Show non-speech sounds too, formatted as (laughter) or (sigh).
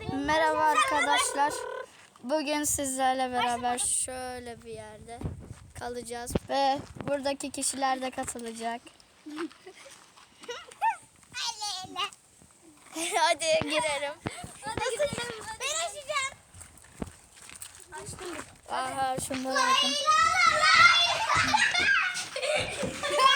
Merhaba arkadaşlar. Bugün sizlerle beraber şöyle bir yerde kalacağız ve buradaki kişiler de katılacak. (laughs) Hadi girelim. Hadi girelim. Ben açacağım. Açtım. Aha şunları bakın. (laughs)